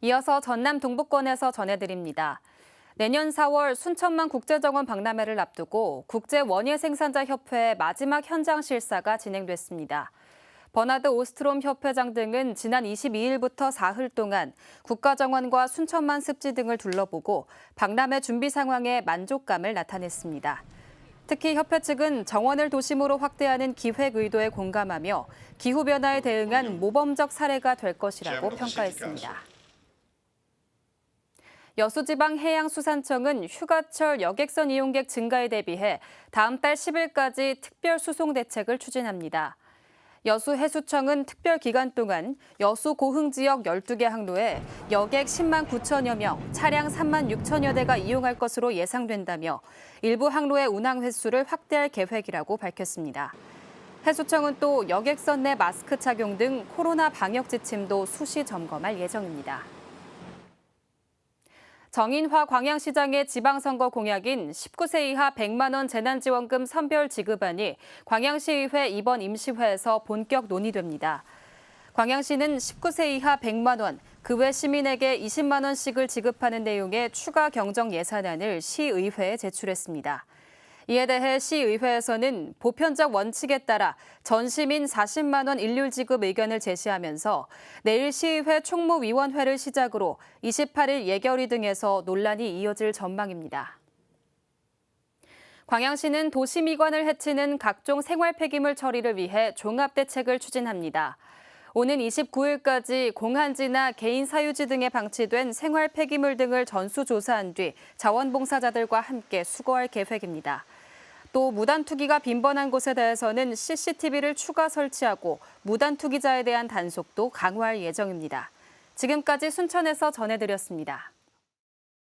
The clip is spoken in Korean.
이어서 전남 동북권에서 전해드립니다. 내년 4월 순천만 국제정원 박람회를 앞두고 국제 원예 생산자 협회 마지막 현장 실사가 진행됐습니다. 버나드 오스트롬 협회장 등은 지난 22일부터 사흘 동안 국가정원과 순천만 습지 등을 둘러보고 박람회 준비 상황에 만족감을 나타냈습니다. 특히 협회 측은 정원을 도심으로 확대하는 기획 의도에 공감하며 기후변화에 대응한 모범적 사례가 될 것이라고 평가했습니다. 여수지방해양수산청은 휴가철 여객선 이용객 증가에 대비해 다음 달 10일까지 특별 수송 대책을 추진합니다. 여수해수청은 특별 기간 동안 여수 고흥 지역 12개 항로에 여객 10만 9천여 명, 차량 3만 6천여 대가 이용할 것으로 예상된다며 일부 항로의 운항 횟수를 확대할 계획이라고 밝혔습니다. 해수청은 또 여객선 내 마스크 착용 등 코로나 방역 지침도 수시 점검할 예정입니다. 정인화 광양시장의 지방선거 공약인 19세 이하 100만 원 재난지원금 선별 지급안이 광양시의회 이번 임시회에서 본격 논의됩니다. 광양시는 19세 이하 100만 원, 그 외 시민에게 20만 원씩을 지급하는 내용의 추가 경정 예산안을 시의회에 제출했습니다. 이에 대해 시의회에서는 보편적 원칙에 따라 전 시민 40만 원 일률 지급 의견을 제시하면서 내일 시의회 총무위원회를 시작으로 28일 예결위 등에서 논란이 이어질 전망입니다. 광양시는 도시미관을 해치는 각종 생활 폐기물 처리를 위해 종합 대책을 추진합니다. 오는 29일까지 공한지나 개인 사유지 등에 방치된 생활 폐기물 등을 전수 조사한 뒤 자원봉사자들과 함께 수거할 계획입니다. 또 무단 투기가 빈번한 곳에 대해서는 CCTV를 추가 설치하고 무단 투기자에 대한 단속도 강화할 예정입니다. 지금까지 순천에서 전해드렸습니다.